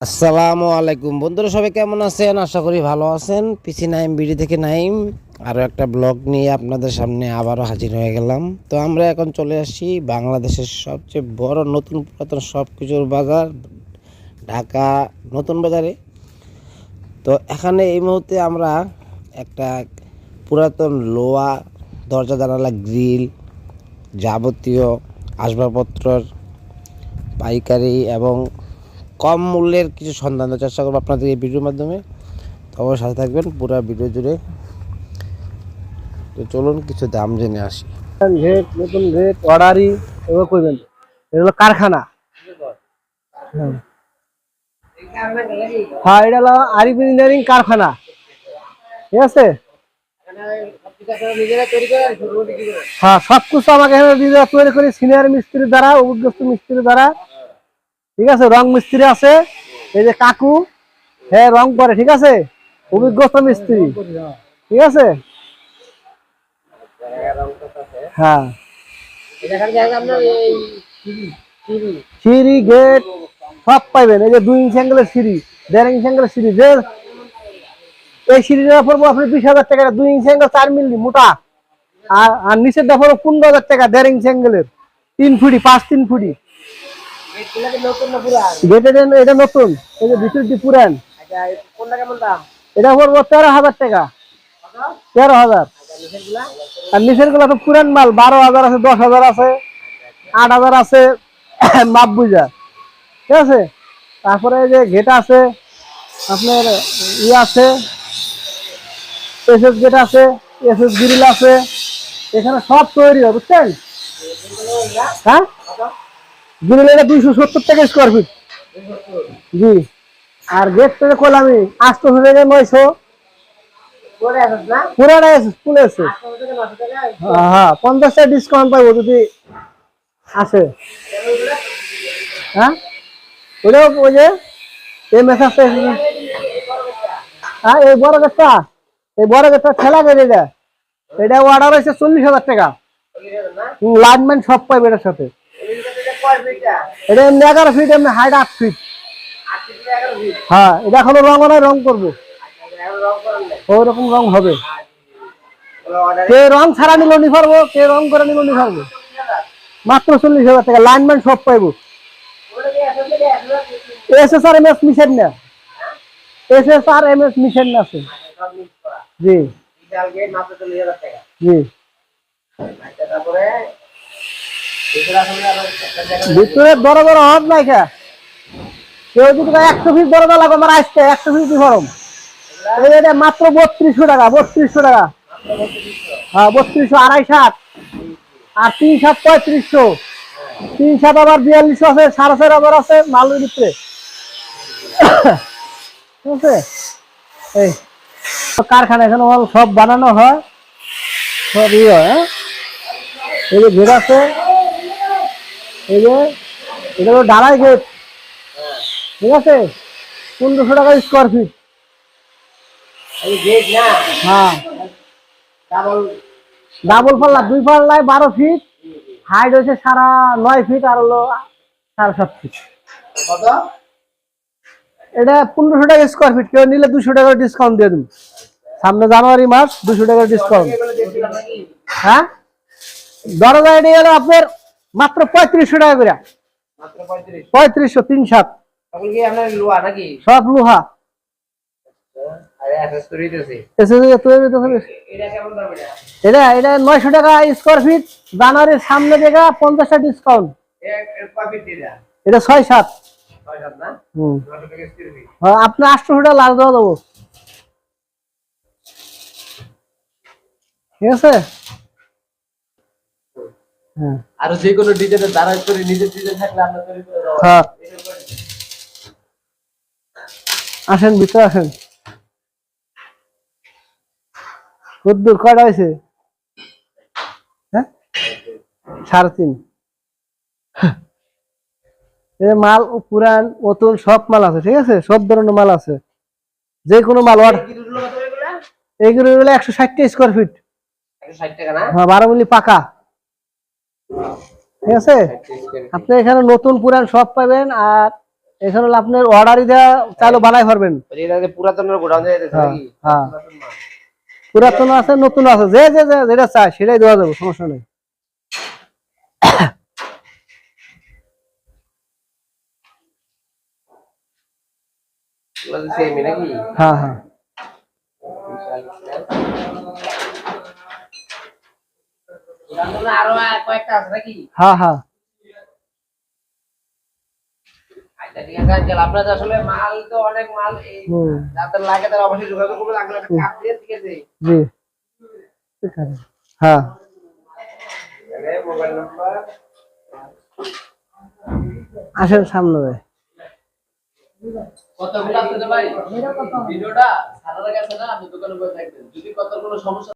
আসসালামু আলাইকুম। বন্ধুরা, সবাই কেমন আছেন? আশা করি ভালো আছেন। পিসি নাইম বিডি থেকে নাইম। আরও একটা ব্লগ নিয়ে আপনাদের সামনে আবারও হাজির হয়ে গেলাম। তো আমরা এখন চলে আসি বাংলাদেশের সবচেয়ে বড় নতুন পুরাতন সব কিছুর বাজার, ঢাকা নতুন বাজারে। তো এখানে এই মুহূর্তে আমরা একটা পুরাতন লোয়া, দরজা, জানালা, গ্রিল যাবতীয় আসবাবপত্রর পাইকারি এবং কম মূল্যের কিছু সন্ধান দেওয়ার চেষ্টা করব আপনাদের এই ভিডিওর মাধ্যমে। তো অবশ্যই সাথে থাকবেন, পুরো ভিডিও জুড়ে। তো চলুন, কিছু দাম জেনে আসি। রেট নতুন রেট অর্ডারি এগুলো করবেন। এগুলো কারখানা। হ্যাঁ। হ্যাঁ এটা হলো আরিফ ইঞ্জিনিয়ারিং কারখানা। ঠিক আছে? হ্যাঁ সব কিছু আমাকে নিজেরা তৈরি করি সিনিয়র মিস্ত্রির দ্বারা অভিজ্ঞস্ত মিস্ত্রির দ্বারা। ঠিক আছে? রং মিস্ত্রি আছে। এই যে কাকু হ্যাঁ রং করে, ঠিক আছে? অভিজ্ঞস্ত মিস্ত্রি। ঠিক আছে? হ্যাঁ। সিঁড়ি, গেট, সব পাইবেন। এই যে দুই ইঞ্চি অ্যাঙ্গেলের সিঁড়ি, দেড় ইঞ্চি অ্যাঙ্গেলের সিঁড়ি। যে এই সিঁড়িটা পড়ব আপনি বিশ হাজার টাকা, দুই ইঞ্চি অ্যাঙ্গেল চার মিলি, মোটা। আর আর নিচের পড়ব পনেরো হাজার টাকা, দেড় ইঞ্চি অ্যাঙ্গেলের তিন ফুটি, পাঁচ, তিন ফুটি। এটা নতুন। পুরান। এটা পড়ব তেরো হাজার টাকা। তেরো হাজার। আর নিচেরগুলো তো পুরান মাল। বারো হাজার আছে, দশ হাজার আছে, আট হাজার আছে, মাপ বুঝা। ঠিক আছে? তারপরে যে ঘেটা আছে, আপনার ই আছে এসএস গেট আছে এসএস গ্রিল আছে। এখানে সব তৈরি হয়, বুঝছেন? হ্যাঁ? গ্রিল এটা দুইশো সত্তর টাকা স্কোয়ার ফিট জি। আর গেট থেকে কলামি আটশো থেকে নয়শো। পঞ্চাশ টাকা হ্যাঁ? যে এই হ্যাঁ এই বড় গেটটা, এই বড় গেটটা এটা। এটা অর্ডার হয়েছে চল্লিশ হাজার টাকা। লাইনম্যান সব পাইবে এটার সাথে। এটা এগারো ফিট এমনি হাইট আট ফিট হ্যাঁ এটা এখনও রং নয় রং করব। ওরকম রং হবে। কে রং ছাড়া নিল নি পারব কে রং করে নিল নি পারব। মাত্র চল্লিশ হাজার টাকা লাইনম্যান সব পাইবো। S S R M S mission না S S R M S mission না আছে। জি। জি। ভিতরে বড় বড় হট নাই খা কেউ যদি একশো ফিট বড় লাগবে আমার আসতে একশো ফিট ফরম মাত্র বত্রিশশো টাকা বত্রিশশো টাকা। হ্যাঁ বত্রিশশো, আড়াই সাত। আর তিন সাত পঁয়ত্রিশশো। তিন সাত আবার বিয়াল্লিশশো আছে, সাড়ে চার আবার আছে, মালের ভিতরে। ঠিক আছে? এই কারখানা এখানে সব বানানো হয়। সব ইয়ে হয়? হ্যাঁ? এই যে গেট আছে। এই যে এটা হলো ডালাই গেট। ঠিক আছে? পনেরোশো টাকা স্কোয়ার ফিট হ্যাঁ। ডাবল পাল্লা দুই পাল্লায় বারো ফিট হাইট হয়েছে সারা নয় ফিট আর হলো সাড়ে সাত ফিট এটা পনেরোশো টাকা স্কোয়ার ফিট কেউ নিলে দুশো টাকা ডিসকাউন্ট দিয়ে দিন সামনে জানুয়ারি মাস দুশো টাকা ডিসকাউন্ট হ্যাঁ? দরজা এটি হলো আপনার মাত্র পঁয়ত্রিশশো টাকা করে। পঁয়ত্রিশশো তিন সাত। সব লোহা। হবে। এটা এটা? নয়শো টাকা স্কোয়ার ফিট জানুয়ারির সামনে দেখা পঞ্চাশটা ডিসকাউন্ট এটা ছয় সাত। আটশো টাকা লাল দেওয়া দেবো। ঠিক আছে? আর যে কোনো ডিজাইনের দ্বারা করে নিজের ডিজাইন থাকলে আমরা তৈরি করে দেবো। হ্যাঁ। আসেন ভিতরে আসেন। কদ্দুর কয়টা হয়েছে? হ্যাঁ? সাড়ে তিন। মাল পুরান নতুন সব মাল আছে ঠিক আছে? সব ধরনের মাল আছে। যে কোনো মাল এইগুলো হলো একশো ষাটটা স্কোয়ার ফিট হ্যাঁ বারো মিলি পাকা। ঠিক আছে? আপনি এখানে নতুন পুরান সব পাবেন আর এখানে আপনার অর্ডারই দেওয়া চাইলে বানাই পারবেন হ্যাঁ হ্যাঁ। পুরাতন আছে নতুন আছে যে যেটা চায় সেটাই দেওয়া যাবে সমস্যা নেই। হ্যাঁ হ্যাঁ আরও কয়েকটা আছে নাকি হ্যাঁ হ্যাঁ। আচ্ছা ঠিক আছে আঙ্কেল আপনাদের আসলে মাল তো অনেক মাল যাদের লাগে তারা অবশ্যই যোগাযোগ করবেন আঙ্কেল একটা কাপ দিয়ে ঠিক আছে। জি। হ্যাঁ মোবাইল নাম্বার আসেন সামনে ভাই। কতগুলো ভাই? ভিডিওটা সারা কাছে না আপনি দোকানে বসে থাকবেন। যদি কত কোনো সমস্যা